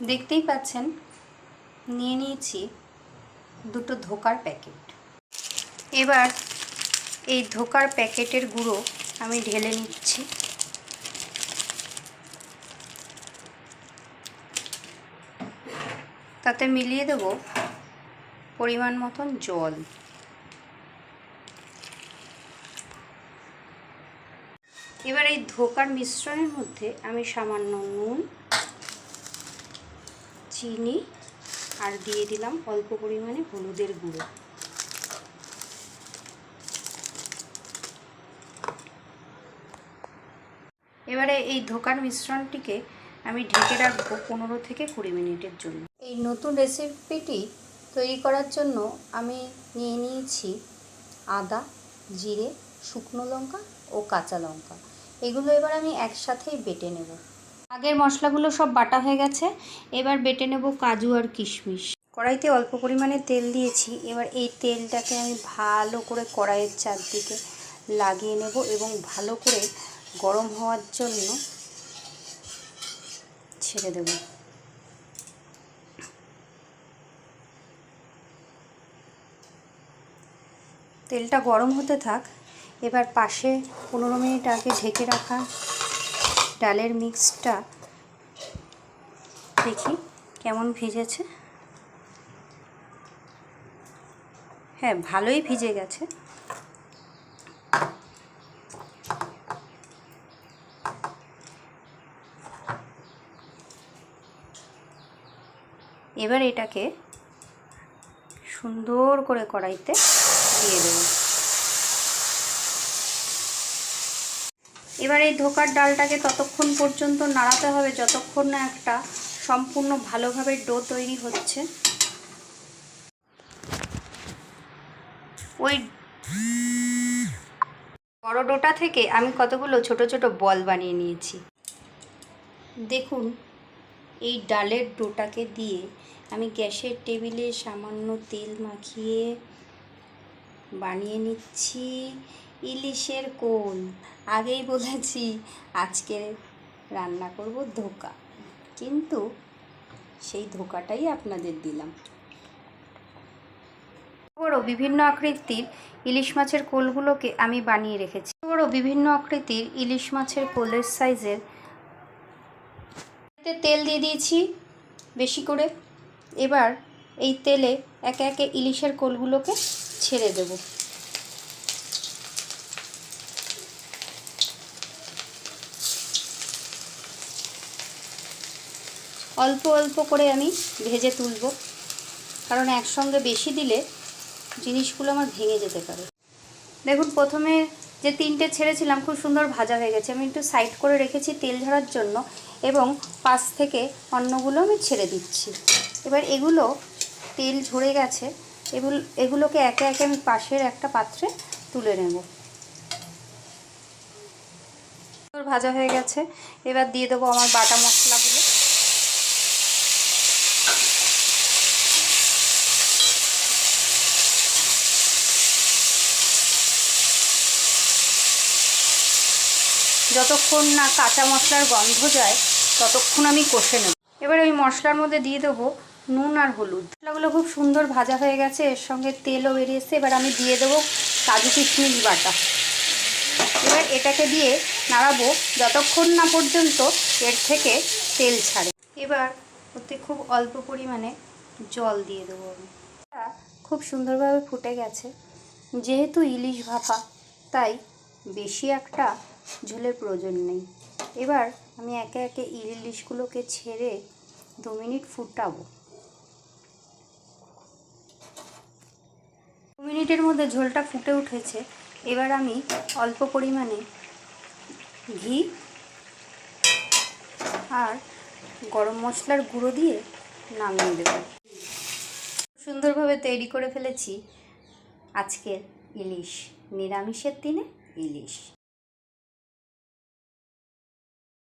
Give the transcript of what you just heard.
দেখতেই পাচ্ছেন, নিয়ে নিয়েছি দুটো ধোকার প্যাকেট। এবার এই ধোকার প্যাকেটের গুঁড়ো আমি ঢেলে নিচ্ছি। তাতে মিলিয়ে দেব পরিমাণ মতন জল। এবার এই ধোকার মিশ্রণের মধ্যে আমি সামান্য নুন চিনি আর দিয়ে দিলাম অল্প পরিমাণে হলুদের গুঁড়ো। এবারে এই ধোকার মিশ্রণটিকে আমি ঢেকে রাখব পনেরো থেকে কুড়ি মিনিটের জন্য। এই নতুন রেসিপিটি তৈরি করার জন্য আমি নিয়ে নিয়েছি আদা, জিরে, শুকনো লঙ্কা ও কাঁচা লঙ্কা। এগুলো এবার আমি একসাথেই বেটে নেব। আগের মশলাগুলো সব বাটা হয়ে গেছে। এবার বেটে নেব কাজু আর কিশমিশ। কড়াইতে অল্প পরিমাণে তেল দিয়েছি। এবার এই তেলটাকে আমি ভালো করে কড়াইয়ের চারদিকে লাগিয়ে নেব এবং ভালো করে গরম হওয়ার জন্য ছেড়ে দেব। তেলটা গরম হতে থাক। এবার পাশে পনেরো মিনিট আগে ঢেকে রাখা ডালের মিক্সটা দেখি কেমন ভিজেছে। হ্যাঁ ভালোই ভিজে গেছে। এবার এটাকে সুন্দর করে কড়াইতে দিয়ে দেব। এবার এই ধোকার ডালটাকে ততক্ষণ পর্যন্ত নাড়াতে হবে যতক্ষণ না একটা সম্পূর্ণ ভালোভাবে ডো তৈরি হচ্ছে। ওই বড় ডোটা থেকে আমি কতগুলো ছোট ছোট বল বানিয়ে নিয়েছি। দেখুন, এই ডালের ডোটাকে দিয়ে আমি গ্যাসের টেবিলে সামান্য তেল মাখিয়ে বানিয়ে নিচ্ছি। ইলিশের কোল আগেই বলেছি, আজকে রান্না করব ধোকা। কিন্তু সেই ধোকাটাই আপনাদের দিলাম। বড় বিভিন্ন আকৃতির ইলিশ মাছের কোলগুলোকে আমি বানিয়ে রেখেছি। বড় বিভিন্ন আকৃতির ইলিশ মাছের কোলের সাইজের তেল দিয়ে দিয়েছি বেশি করে। এবার এই তেলে একে একে ইলিশের কোলগুলোকে ছেড়ে দেব। অল্প অল্প করে আমি ভেজে তুলব। কারণ একসঙ্গে বেশি দিলে জিনিসগুলো আমার ভেঙে যেতে পারে। দেখুন, প্রথমে যে তিনটে ছেড়েছিলাম, খুব সুন্দর ভাজা হয়ে গেছে। আমি একটু সাইড করে রেখেছি তেল ঝরার জন্য এবং পাশ থেকে অন্যগুলো আমি ছেড়ে দিচ্ছি। এবার এগুলো তেল ঝরে গেছে, এগুলো, এগুলোকে একে একে আমি পাশের একটা পাত্রে তুলে নেব। ভাজা হয়ে গেছে। এবার দিয়ে দেবো আমার বাটা মশলাগুলো। যতক্ষণ না কাঁচা মশলার গন্ধ যায়, ততক্ষণ আমি কষে নেব। এবার ওই মশলার মধ্যে দিয়ে দেবো নুন আর হলুদ। মশলাগুলো খুব সুন্দর ভাজা হয়ে গেছে, এর সঙ্গে তেলও বেরিয়েছে। এবার আমি দিয়ে দেবো কাজু কিশমিশ বাটা। এবার এটাকে দিয়ে নাড়াবো যতক্ষণ না পর্যন্ত এর থেকে তেল ছাড়ে। এবার ওতে খুব অল্প পরিমাণে জল দিয়ে দেবো আমি। খুব সুন্দরভাবে ফুটে গেছে। যেহেতু ইলিশ ভাপা, তাই বেশি একটা ঝোলের প্রয়োজন নেই। এবার আমি একে একে ইলিশগুলোকে ছেড়ে দু মিনিট ফুটাবো। দু মিনিটের মধ্যে ঝোলটা ফুটে উঠেছে। এবার আমি অল্প পরিমাণে ঘি আর গরম মশলার গুঁড়ো দিয়ে নামিয়ে দেব। সুন্দরভাবে তৈরি করে ফেলেছি আজকের ইলিশ, নিরামিষের দিনে ইলিশ।